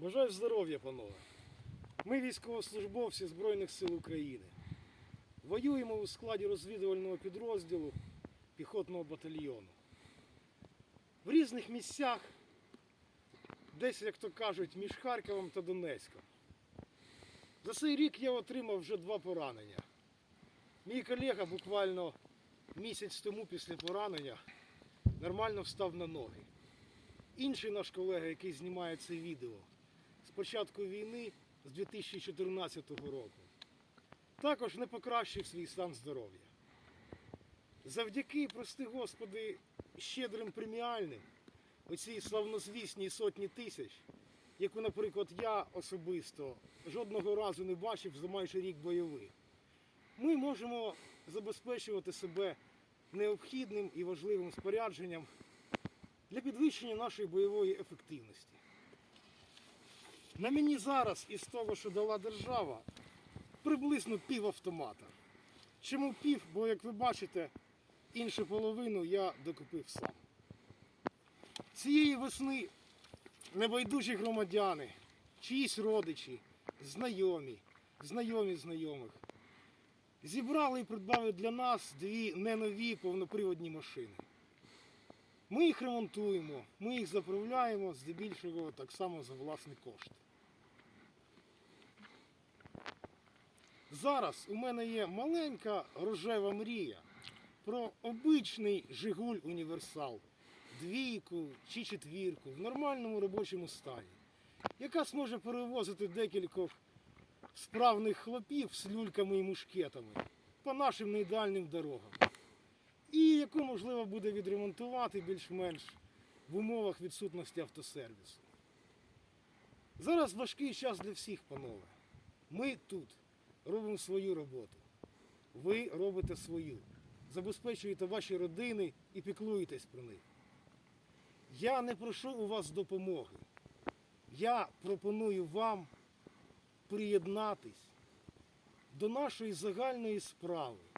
Бажаю здоров'я, панове. Ми військовослужбовці Збройних сил України. Воюємо у складі розвідувального підрозділу піхотного батальйону. В різних місцях, десь, як то кажуть, між Харковом та Донецьком. За цей рік я отримав вже два поранення. Мій колега буквально місяць тому після поранення нормально встав на ноги. Інший наш колега, який знімає це відео з початку війни з 2014 року, також не покращив свій стан здоров'я. Завдяки, прости Господи, щедрим преміальним, оцій славнозвісній сотні тисяч, яку, наприклад, я особисто жодного разу не бачив за майже рік бойових, ми можемо забезпечувати себе необхідним і важливим спорядженням для підвищення нашої бойової ефективності. На мені зараз із того, що дала держава, приблизно пів автомата. Чому пів? Бо, як ви бачите, іншу половину я докупив сам. Цієї весни небайдужі громадяни, чиїсь родичі, знайомі, знайомі знайомих, зібрали і придбали для нас дві ненові повноприводні машини. Ми їх ремонтуємо, ми їх заправляємо здебільшого так само за власний кошт. Зараз у мене є маленька рожева мрія про обичний Жигуль Універсал, двійку чи четвірку в нормальному робочому стані, яка зможе перевозити декількох справних хлопів з люльками і мушкетами по нашим неідеальним дорогам і яку можливо буде відремонтувати більш-менш в умовах відсутності автосервісу. Зараз важкий час для всіх, панове. Ми тут робимо свою роботу. Ви робите свою. Забезпечуєте ваші родини і піклуєтесь про них. Я не прошу у вас допомоги. Я пропоную вам приєднатись до нашої загальної справи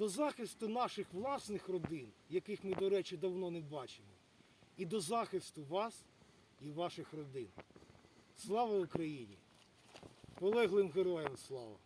до захисту наших власних родин, яких ми, до речі, давно не бачимо, і до захисту вас і ваших родин. Слава Україні! Полеглим героям слава!